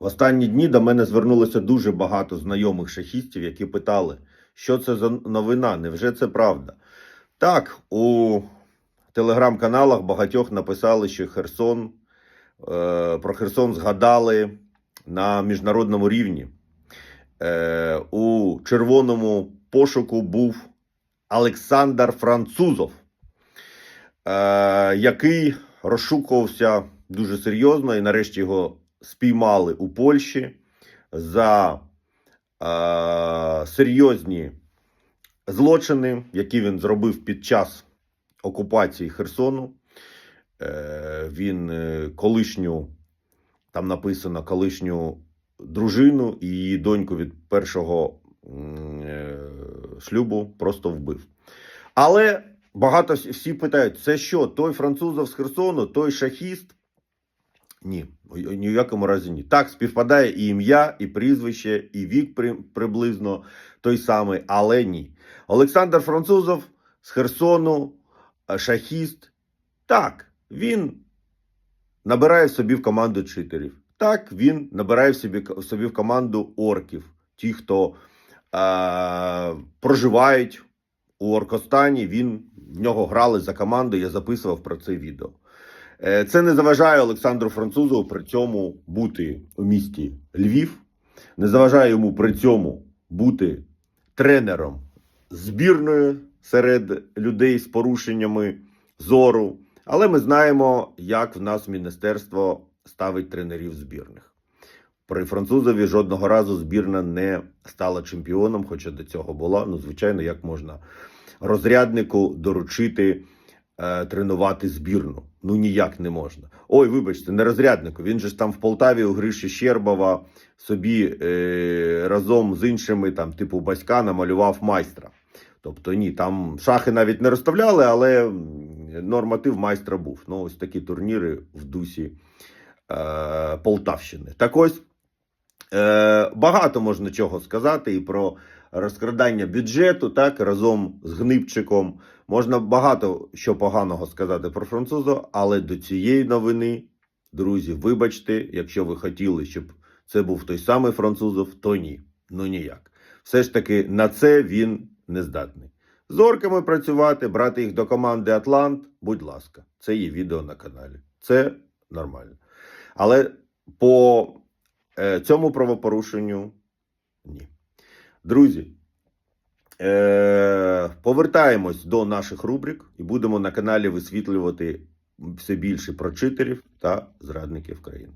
В останні дні до мене звернулося дуже багато знайомих шахістів, які питали, що це за новина, невже це правда? Так, у телеграм-каналах багатьох написали, що Херсон, е, про Херсон згадали на міжнародному рівні. Е, у червоному пошуку був Олександр Французов, е, який розшукувався дуже серйозно, і нарешті його спіймали у Польщі за е, серйозні злочини, які він зробив під час окупації Херсону. Е, він е, колишню, там написано колишню дружину і її доньку від першого е, шлюбу просто вбив. Але багато всі- всі питають: це що, той французов з Херсону, той шахіст? Ні, ні в якому разі ні. Так, співпадає і ім'я, і прізвище, і вік при, приблизно той самий, але ні. Олександр Французов з Херсону, е, шахіст. Так, він набирає собі в команду читерів. Так, він набирає в собі, собі в команду орків, ті, хто е, проживають у Оркостані. Він в нього грали за команду. Я записував про це відео. Е, Це не заважає Олександру Французову при цьому бути у місті Львів, не заважає йому при цьому бути тренером збірної серед людей з порушеннями зору. Але ми знаємо, як в нас міністерство ставить тренерів збірних. При французові жодного разу збірна не стала чемпіоном, хоча до цього була. Ну, звичайно, як можна розряднику доручити е, тренувати збірну. Ну ніяк не можна. Ой, вибачте, не розряднику. Він же ж там в Полтаві у Гриші Щербова собі е, разом з іншими, там, типу Баська, намалював майстра. Тобто ні, там шахи навіть не розставляли, але норматив майстра був. Ну, ось такі турніри в дусі е, Полтавщини. Так ось е, багато можна чого сказати і про розкрадання бюджету, так, разом з Гнипчиком. Можна багато що поганого сказати про француза, але до цієї новини, друзі, вибачте, якщо ви хотіли, щоб це був той самий французов, то ні. Ну ніяк. Все ж таки на це він не здатний. З орками працювати, брати їх до команди Атлант, будь ласка, це є відео на каналі. Це нормально. Але по е, цьому правопорушенню ні. Друзі, е, повертаємось до наших рубрик і будемо на каналі висвітлювати все більше про читерів та зрадників країни.